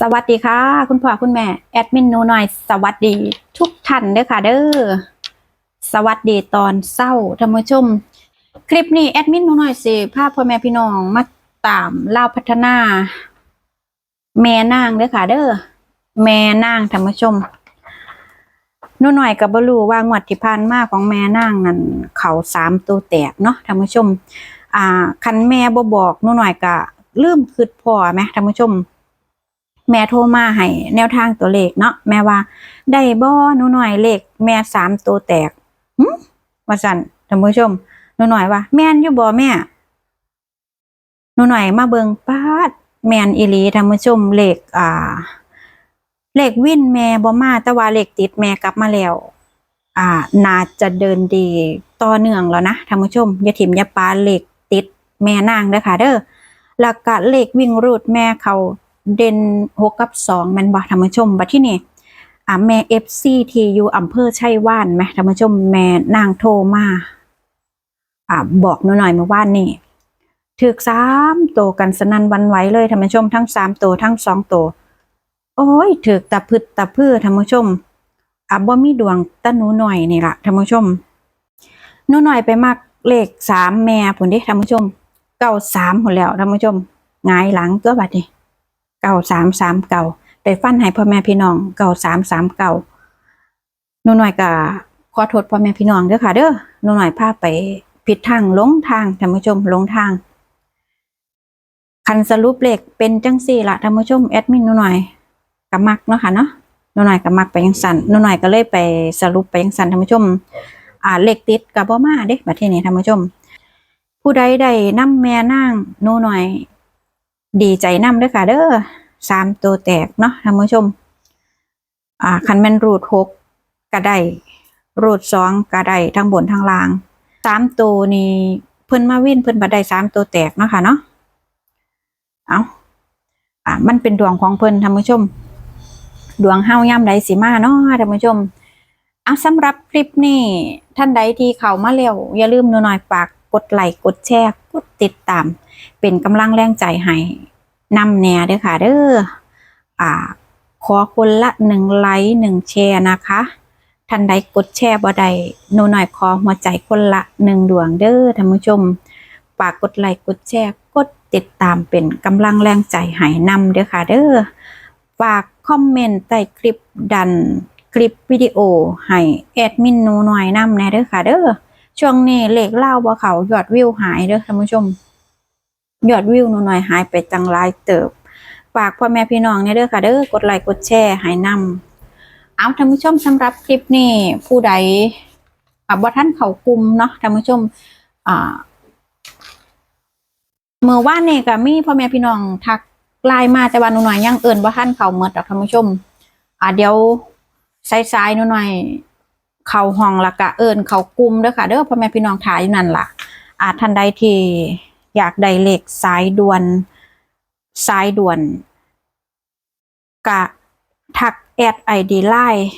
สวัสดีค่ะ คุณพ่อคุณแม่แอดมินนูหน่อยสวัสดี ทุกท่านเด้อค่ะ เด้อสวัสดีตอนเศร้าท่านผู้ชม คลิปนี้แอดมินนูหน่อยสิพาพพ่อแม่พี่น้องมาตามเล่าพัฒนา แม่นางเด้อค่ะ เด้อแม่นางท่านผู้ชมนูหน่อยกับบรูว่างวดที่ผ่านมาของแม่นางนั่นเขาสามตัวแตกเนาะท่านผู้ชม อ่าคันแม่บ่บอกนูหน่อยก็ลืมคิดพ่อไหมท่านผู้ชม แม่โทรมาให้แนวทางตัวเลขเนาะแม่ว่า ได้บ่หนูหน่อยเลข แม่สามตัวแตกหึว่าสั่นท่านผู้ชมหนูหน่อยว่า แม่นอยู่บ่แม่หนูหน่อยมาเบิงป้าดแม่นอีลีท่านผู้ชมเลขอ่าเลขวินแม่บ่มาแต่ว่าเลขติดแม่กลับมาแล้ว อ่า น่าจะเดินดีต่อเนื่องแล้วนะท่านผู้ชมอย่าถิ่มอย่าปาเลขติดแม่นางเด้อค่ะเด้อแล้วก็เลขวิ่งรูดแม่เขา เด่นหกกับสองแมันบ่ท่านผู้ชมบัดที่นี่อ่าแม่เอฟซีทียูอำเภอชัยว่านไหมท่านผู้ชมแม่นางโทมาอ่าบอกหนูหน่อยเมื่านนี่ถึกสามตัวกันสนันวันไหวเลยท่านผู้ชมทั้งสามตัวทั้งสองตัวโอ้ยถึกตะพึดตะพื้อท่านผู้ชมอะบ่มีดวงตะหนูหน่อยนี่ละท่านผู้ชมหนูหน่อยไปมักเลขสามแม่ผุนเด้ท่านผู้ชมเก้าสามผุนแล้วท่านผู้ชมงายหลังตัวบัดนี้ เก้าสามสามเก้าไปฟันให้พ่อแม่พี่น้องเก้าสามสามเก้าหนูหน่อยก็ขอโทษพ่อแม่พี่น้องเด้อค่ะ เด้อหนูหน่อยพาไปผิดทางหลงทางท่านผู้ชมหลงทาง คันสรุปเลขเป็นจังสี่ละท่านผู้ชมแอดมินหนูหน่อยกับมักเนาะค่ะเนาะหนูหน่อยก็มักไปยังสันหนูหน่อยก็เลยไปสรุปไปยังสันท่านผู้ชม อ่าเลขติดกับบ่มาเด้บัดทีนี้ท่านผู้ชม ผู้ใดได้นํแม่นางหนูหน่อย ดีใจนำด้อค่ะ เด้อสามตัวแตกเนาะท่านผู้ชม อ่าคันแม่นรูดหกก็ไดรูดสองก็ไดทั้งบนทั้งล่างสามตัวนี่เพิ่นมาวิ่นเพิ่นบ่ได้สามตัวแตกเนาะค่ะเนาะเอาอ่ามันเป็นดวงของเพิ่นท่านผู้ชม ดวงเฮาย่ำใดสิมาเนาะท่านผู้ชมเอาสำหรับคลิปนี้ท่านใดที่เข้ามาแล้วอย่าลืมหนูหน่อยฝากกดไลค์กดแชร์กดติดตาม เป็นกำลังแรงใจให้ นำแน่เด้อค่ะเด้ออ่าขอคนละหนึ่งไลค์หนึ่งแชร์นะคะท่านใดกดแชร์บ่ได้หนูหน่อยขอหัวใจคนละหนึ่งดวงเด้อท่านผู้ชมฝากกดไลค์กดแชร์กดติดตามเป็นกำลังแรงใจให้นำเด้อค่ะเด้อฝากคอมเมนต์ใต้คลิปดันคลิปวิดีโอให้แอดมินหนูหน่อยนำแน่เด้อค่ะเด้อช่วงนี้เลขเล่าบ่เขายอดวิวหายเด้อท่านผู้ชม ยอดวิวหนูหน่อยหายไปจังหลายเติบฝากพ่อแม่พี่น้องแน่เด้อค่ะเด้อกดไลค์กดแชร์ให้นำเอาท่านผู้ชมสำหรับคลิปนี้ผู้ใดอ่าบ่ท่านเขากลุ่มเนาะท่านผู้ชมอ่าเมื่อวานเนี่ยก็มีพ่อแม่พี่น้องทักไลน์มาแต่ว่าหนูหน่อยยังเอิ่นว่าท่านเขาเมดดอกท่านผู้ชม อ่าเดี๋ยวสายๆหนูหน่อยเขาห้องละกะเอิ่นเขากลุ่มเด้อค่ะเด้อพ่อแม่พี่น้องถ่ายอยู่นั่นล่ะ อาท่านใดที่ อยากได้เลขสายด่วน สายด่วน กะทักแอดไอดีไลน์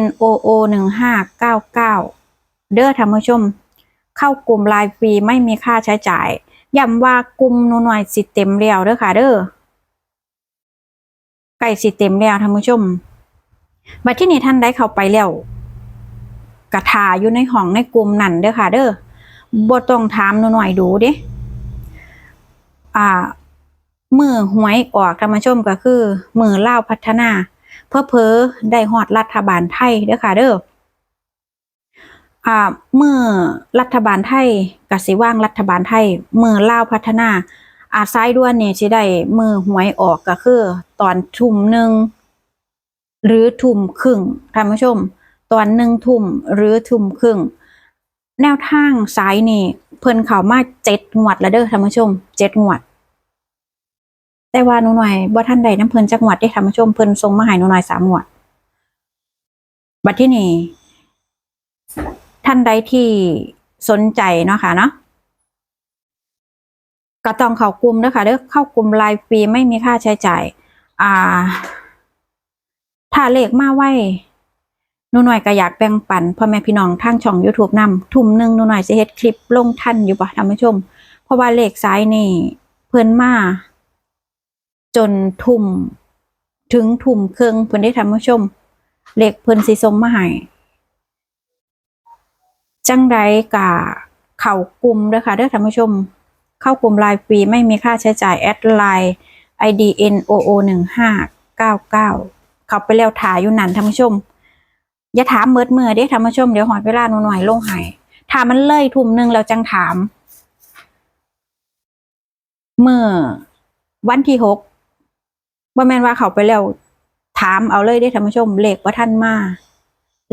n o o หนึ่งห้าเก้าเก้าเด้อท่านผู้ชม เข้ากลุ่มไลน์ฟรีไม่มีค่าใช้จ่ายย้ำว่ากลุ่มนูน่อยสิเต็มแล้วเด้อค่ะเด้อใกล้สิเต็มแล้วท่านผู้ชมบัดที่นี่ท่านได้เข้าไปแล้วกระทาอยู่ในห้องในกลุ่มนั่นเด้อค่ะเด้อ บ่ต้องถามหน่อยดูเด้อ่ามือหวยออกท่านผู้ชมก็คือ มือเล่าพัฒนา เพื่อเพอได้ฮอดรัฐบาลไทยเด้อค่ะเด้ออ่าเมื่อรัฐบาลไทยกสิว่างรัฐบาลไทยเมื่อลาพัฒนา อาซ้ายด้วนเนี่ยสิได้มือหวยออกก็คือ ตอนทุ่มหนึ่งหรือทุ่มครึ่งท่านผู้ชม ตอนหนึ่งทุ่มหรือทุ่มครึ่ง แนวทางซ้ายนี่ เพิ่นเข้ามาเจ็ดงวดแล้วเด้อท่านผู้ชมเจ็ดงวด แต่ว่าหนูหน่อยบ่ท่านใดน้ำเพิ่นจักงวดได้ท่านผู้ชมเพิ่นส่งมาให้หนูหน่อยสามงวด บัดที่นี่ท่านใดที่สนใจเนาะค่ะเนาะก็ต้องเข้ากลุ่มเด้อค่ะเด้อเข้ากลุ่มไลน์ฟรีไม่มีค่าใช้จ่าย อ่า ถ้าเลขมาไว้ นูหน่อยก็อยากแบ่งปันพ่อแม่พี่น้องทางช่อง YouTube นำทุ่มหนึ่งนูหน่อยสิเฮ็ดคลิปลงทันอยู่บ่ท่านผู้ชม เพราะว่าเลขซ้ายนี่เพิ่นมา จนทุ่ม ถึงทุ่มเครื่องเพิ่นได้ท่านผู้ชม เลขเพิ่นสิส่งมาให้จังใดกะเข้ากลุ่มเด้อค่ะเด้อท่านผู้ชม เข้ากลุ่มรายฟรีไม่มีค่าใช้จ่ายแอดไลน์ IDN OO หนึ่งห้าเก้าเก้าเข้าไปแล้วถ่ายอยู่นั่นท่านผู้ชม อย่าถามเมิดมือเด้ท่านผู้ชมเดี๋ยวหอยเวลาหนูหน่อยลงให้ถามมันเลยทุ่มหนึ่งแล้วจังถาม เมื่อวันที่หกว่าแมนว่าเขาไปแล้วถามเอาเลยได้ท่านผู้ชมเลขว่าท่านมา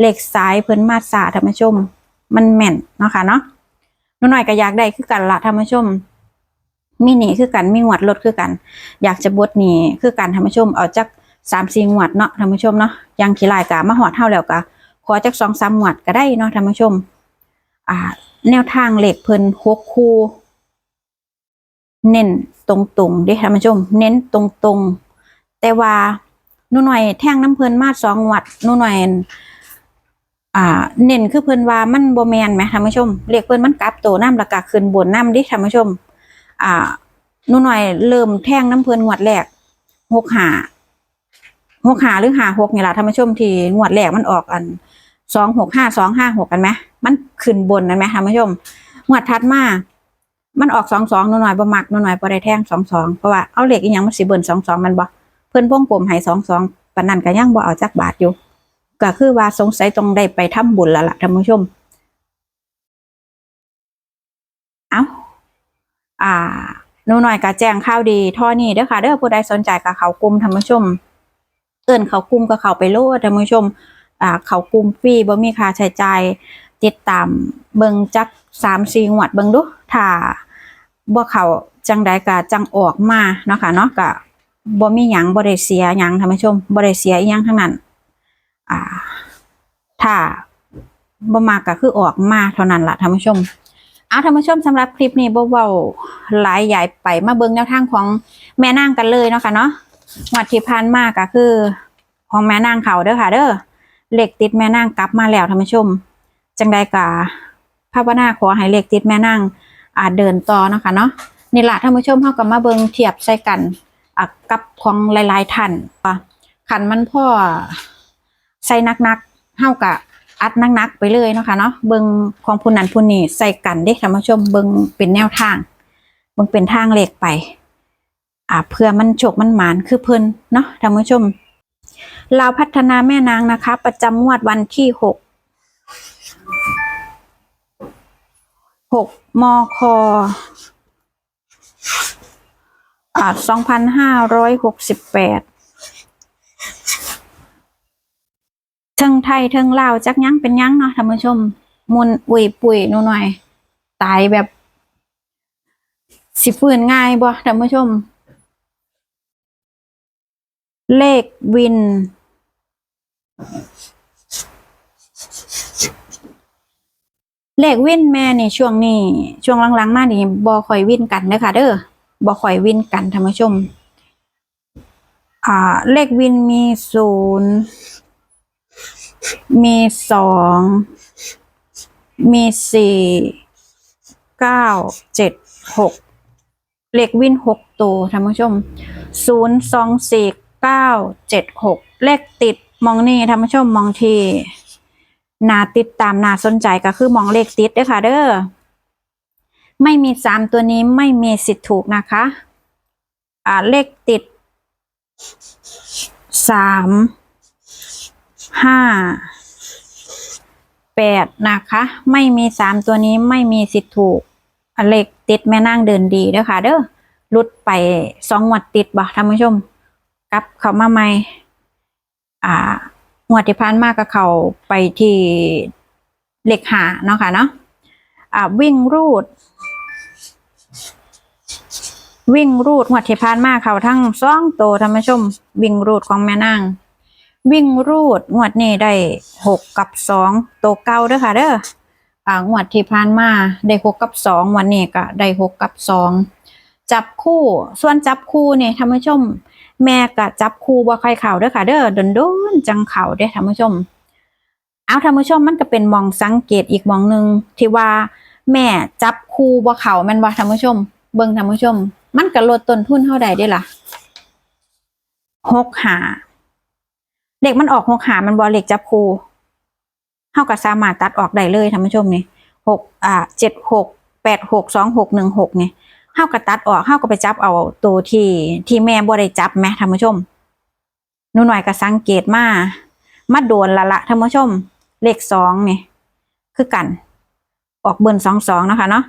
เลขสายเพิ่นมาสาท่านผู้ชม มันแม่นเนาะค่ะเนาะหนูหน่อยก็อยากได้คือกันละท่านผู้ชมมีหนีคือกันมีงวดลดคือกัน อยากจะบดหนีคือกันท่านผู้ชมเอาจัก สามสี่งวดเนาะท่านผู้ชมเนาะยังขี้ลายกะมาหอดเท่าแล้วกะขอจักสองสามงวดก็ได้เนาะท่านผู้ชม อ่า แนวทางเหลขเพิ่นหกคู่เน้นตรงๆเด้ท่านผู้ชม เน้นตรงๆ แต่ว่าหนูหน่อยแท่งน้ำเพิ่นมาสองงวัดหนูหน่อยอ่า เน้นคือเพิ่นว่ามันโบแมนไหมท่านผู้ชมเลขเพิ่นมันกลับโตน้ำแล้วก็ขึ้นบนน้ำดิท่านผู้ชม อ่านูหน่อยเริ่มแท่งน้ำเพิ่นงวดแรกหกหา หกหาหรือหาหกนี่แหละท่านผู้ชมที่งวดแรกมันออกอันสองหกห้าสองห้าหกกันไหมมันขึ้นบนนั่นไหมท่านผู้ชมงวดถัดมามันออกสองสองหนูหน่อยบ่มักหนูหน่อยบ่ได้แท่งสองสองเพราะว่าเอาเหลขอีหยังมันสิเบิ่นสองสองมันบ่เพิ่นวงกลมให้สองสองปานนั้นก็ยังบ่เอาจักบาทอยู่ก็คือว่าสงสัยต้องได้ไปทำบุญแล้วล่ะท่านผู้ชม เอาอ่าหนูหน่อยก็แจ้งข่าวดีท่อนี้เด้อค่ะเด้อผู้ใดสนใจกับเขากลุ่มท่านผู้ชม อิ้นเขากลุ่มก็เข้าไปโลดท่านผู้ชมอ่าเขากลุ่มฟรีบ่มีค่าใช้จ่ายติดตามเบิ่งจัก3-4งวดเบิ่งดูถ้าบ่เขาจังใดก็จังออกมาเนาะค่ะเนาะก็บ่มีหยังบ่ได้เสียหยังท่านผู้ชมบ่ได้เสียอีหยังทั้งนั้นอ่าถ้าบ่มากก็คือออกมาเท่านั้นล่ะท่านผู้ชมเอาท่านผู้ชมสำหรับคลิปนี้บ่เว้าหลายใหญ่ไปมาเบิ่งแนวทางของแม่นางกันเลยเนาะค่ะเนาะ งวดที่ผ่านมาก็คือ ของแม่นางเขาเด้อค่ะ เด้อเหลขติดแม่นางกลับมาแล้วท่านผู้ชม จังใดก็ภาวนาขอให้เหลขติดแม่นางอาจเดินต่อเนาะค่ะเนาะนี่ละท่านผู้ชมเฮาก็มาเบิงเทียบใส่กันอะกับของหลายๆท่านว่าคันมันพ่อใส่นักๆเฮาก็อัดนักๆไปเลยเนาะค่ะเนาะเบิงของผู้นั้นผู้นี้ใส่กันเด้ท่านผู้ชมเบิงเป็นแนวทางเบิงเป็นทางเหลขไป อ่าเพื่อมันโฉกมันหมานคือเพิ่นเนาะท่านผู้ชมเราวพัฒนาแม่นางนะคะ ประจำงวดวันที่หกหกมคอ่าสองพันห้าร้อยหกสิบแปดเทิงไทยเทิงลาวจักยั้งเป็นยั้งเนาะท่านผู้ชม มุนอุยปุยหนูหน่อย ตายแบบสิฟื้นง่ายบ่ท่านผู้ชม เลขวิน เลขวินแม่นี่ช่วงนี้ ช่วงหลังๆ มานี่บ่ค่อยวินกันเด้อค่ะเด้อบ่ค่อยวินกันท่านผู้ชม อ่า เลขวินมีศูนย์มีสองมีสี่เก้าเจ็ดหกเลขวินหกตัวท่านผู้ชมศูนย์สองสี่ เก้าเจ็ดหกเลขติดมองนี่ท่านผู้ชมมองที่นาติดตามนาสนใจก็คือมองเลขติดเด้อค่ะ เด้อไม่มีสามตัวนี้ไม่มีสิทธิ์ถูกนะคะ อ่าเลขติดสามห้าแปดนะคะ ไม่มีสามตัวนี้ไม่มีสิทธิ์ถูกเลขติดแม่นั่งเดินดีเด้อค่ะ เด้อลุดไปสองงวดติดบ่ท่านผู้ชม กลับเขามาใหม่ อ่างวดที่ผ่านมาก็เขาไปที่เหลขหาเนาะค่ะเนาะอ่าวิ่งรูด วิ่งรูดงวดที่ผ่านมากเขาทั้งสองโตวท่านผู้ชม วิ่งรูดของแม่นางวิ่งรูดงวดนี้ได้หกกับสองตัวเก้าเด้อค่ะเด้ออ่างวดที่ผ่านมาได้หกกับสองวันนี้ก็ได้หกกับสอง จับคู่ ส่วนจับคู่เนี่ยท่านผู้ชม แม่ก็จับคู่บ่ใครเข่าเด้อค่ะ เด้อโดนโดนๆจังเข่าเด้อท่านผู้ชม เอาท่านผู้ชมมันก็เป็นมองสังเกตอีกมองหนึ่งที่ว่า แม่จับคู่บ่เข่ามันบ่ท่านผู้ชม เบิ่งท่านผู้ชม มันก็ลดต้นทุนเท่าใดได้ล่ะหกหาเลขมันออกหกหามันบอเลขจับคูเท่ากับสามารถตัดออกได้เลยท่านผู้ชมนี่หกอ่าเจ็ดหกแปดหกสองหกหนึ่งหกเนี่เท่ากับตัดออกเท่ากับไปจับเอาตัวที่ที่แม่บ่ได้จับไหมท่านผู้ชมหนูหน่อยก็สังเกตมามาโดนละละท่านผู้ชม เลขสองนี่คือกัน ออกเบิร์นสองสองนะคะเนาะ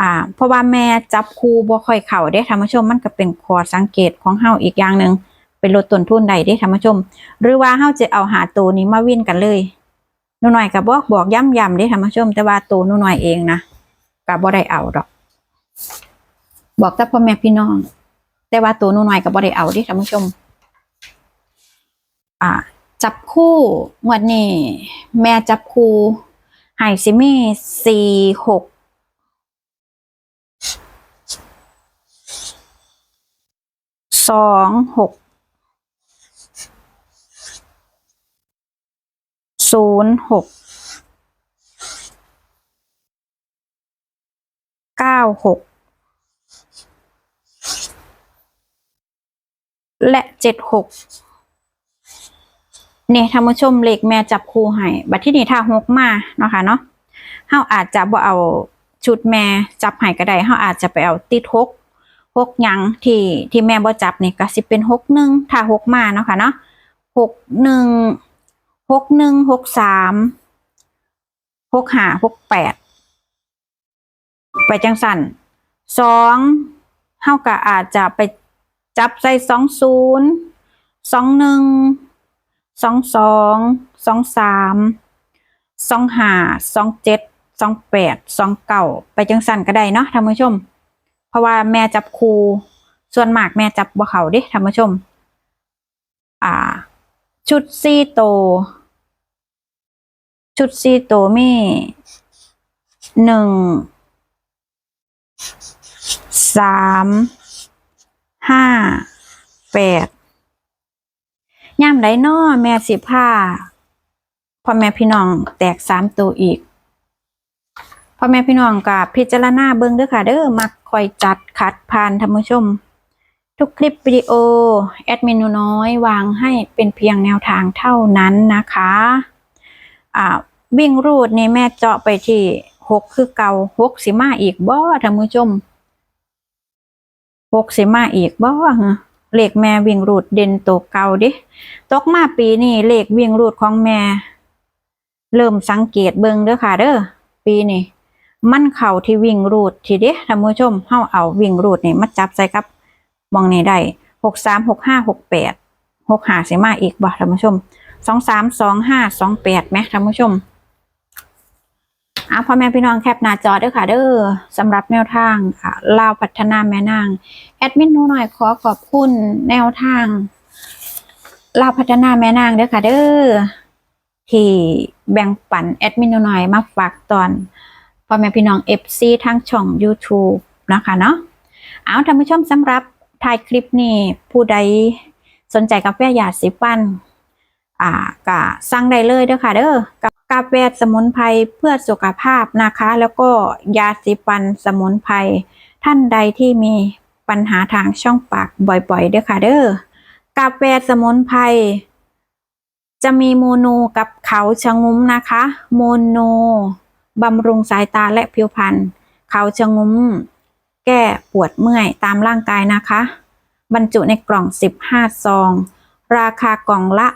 อ่า เพราะว่าแม่จับคู่บ่ค่อยเข่าเด้ท่านผู้ชม มันก็เป็นข้อสังเกตของเฮาอีกอย่างหนึ่งเป็นลดต้นทุนได้เด้ท่านผู้ชม หรือว่าเฮาจะเอาหาตัวนี้มาวิ่นกันเลยหนูหน่อยก็บอกบอกย้ำย้ำเด้ท่านผู้ชม แต่ว่าตัวหนูหน่อยเองนะก็บ่ได้เอาดอก บอกแต่พ่อแม่พี่น้อง แต่ว่าตัวนูหน่อยก็บ่ได้เอาด้ท่านผู้ชม อ่า จับคู่งวดนี้แม่จับคู่ให้ซิมีสี่หกสองหกศูนย์หกเก้าหก และเจ็ดหกเนี่ยท่านผู้ชมเลขแม่จับคู่ให้บัดที่นี่ถ้าหกมาเนาะค่ะเนาะเฮาอาจจะบ่เอาชุดแม่จับให้ก็ได้เฮาอาจจะไปเอาติดหกหกหยังที่ที่แม่บ่จับนี่ก็สิเป็นหกหนึ่งถ้าหกมาเนาะค่ะเนาะหกหนึ่งหกหนึ่งหกสามหกห้าหกแปดไปจังสัน สองเฮาก็อาจจะไปจับใส่สองศูนย์สองหนึ่งสองสองสองสามสองห้าสองเจ็ดสองแปดสองเก้าไปจังสันก็ได้เนาะท่านผู้ชม เพราะว่าแม่จับครูส่วนมากแม่จับบ่เขาเดิท่านผู้ชม อ่า ชุดซี่โต ชุดซี่โตมีหนึ่ง สามห้าแปดย่ามไดน้อแม่สิผ้าพ่อแม่พี่น้องแตกสามตัวอีกพ่อแม่พี่น้องกับพิจารณาเบิงเด้อค่ะ เด้อมักคอยจัดขัดผ่านท่านผู้ชม ทุกคลิปวิดีโอ แอดมินหนูน้อยวางให้เป็นเพียงแนวทางเท่านั้นนะคะอ่าวิ่งรูดนี่แม่เจาะไปที่หกคือเก่าหกสิมาอีกบ่ท่านผู้ชม หกสิมาอีกบ่ฮะเลขแม่วิ่งรูดเด่นตัวเก่าดิตกมาปีนี้เลขวิ่งรูดของแม่ เริ่มสังเกตเบิ่งเด้อค่ะ เด้อปีนี้มันเข่าที่วิ่งรูดทีเดียวท่านผู้ชมเฮาเอาวิ่งรูดนี่มาจับใส่กับมองนี่ได้หกสามหกห้าหกแปดหกหาสิมาอีกบ่ท่านผู้ชมสองสามสองห้าสองแปดไหมท่านผู้ชม อะพ่อแม่พี่น้องแคปหน้าจอเด้อค่ะ เด้อสำหรับแนวทางอะลาวพัฒนาแม่นางแอดมินหนูหน่อยขอขอบคุณแนวทางลาวพัฒนาแม่นางเด้อค่ะ เด้อที่แบ่งปันแอดมินหนูหน่อยมาฝากตอนพ่อแม่พี่น้อง FC ทั้งช่อง YouTube นะคะเนาะเอาท่านผู้ชมสำหรับถ่ายคลิปนี้ผู้ใดสนใจกาแฟยาสีฟัน อ่าก็สั่งได้เลยเด้อค่ะ เด้อ กาแฟสมุนไพรเพื่อสุขภาพนะคะ แล้วก็ยาสีฟันสมุนไพรท่านใดที่มีปัญหาทางช่องปากบ่อยๆเด้อค่ะเด้อกาแฟสมุนไพรจะมีโมโนกับเขาชะงุ้มนะคะ โมโนบำรุงสายตาและผิวพรรณเขาชะงุ้ม แก้ปวดเมื่อยตามร่างกายนะคะ บรรจุในกล่อง 15 ซอง ราคากล่องละ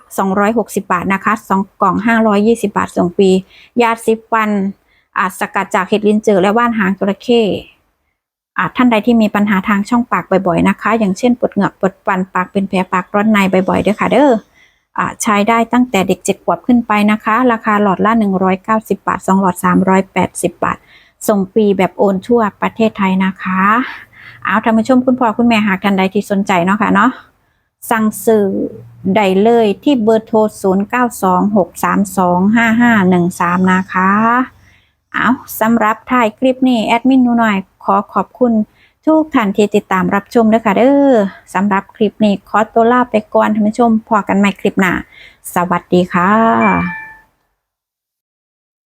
260 บาทนะคะ2กล่อง 520 บาทส่งฟรียาสีฟันอาจสกัดจากเห็ดลินจือและว่านหางจระเข้อาจท่านใดที่มีปัญหาทางช่องปากบ่อยๆนะคะ อย่างเช่นปวดเหงือกปวดฟันปากเป็นแผลปากร้อนในบ่อยๆด้อค่ะเด้ออใช้ได้ตั้งแต่เด็ก7ขวบขึ้นไปนะคะ ราคาหลอดละ 190 บาท2หลอด 380 บาท ส่งฟรีแบบโอนทั่วประเทศไทยนะคะ เอาท่านผู้ชมคุณพ่อคุณแม่หากท่านใดที่สนใจเนาะค่ะเนาะ สั่งซื้อได้เลยที่เบอร์โทร 0926325513 นะคะ เอาสำหรับถ่ายคลิปนี้ แอดมินหนูหน่อยขอขอบคุณทุกท่านที่ติดตามรับชมด้วยค่ะเด้อสำหรับคลิปนี้ขอตัวลาไปก่อนท่านผู้ชมพอกันใหม่คลิปหน้า สวัสดีค่ะ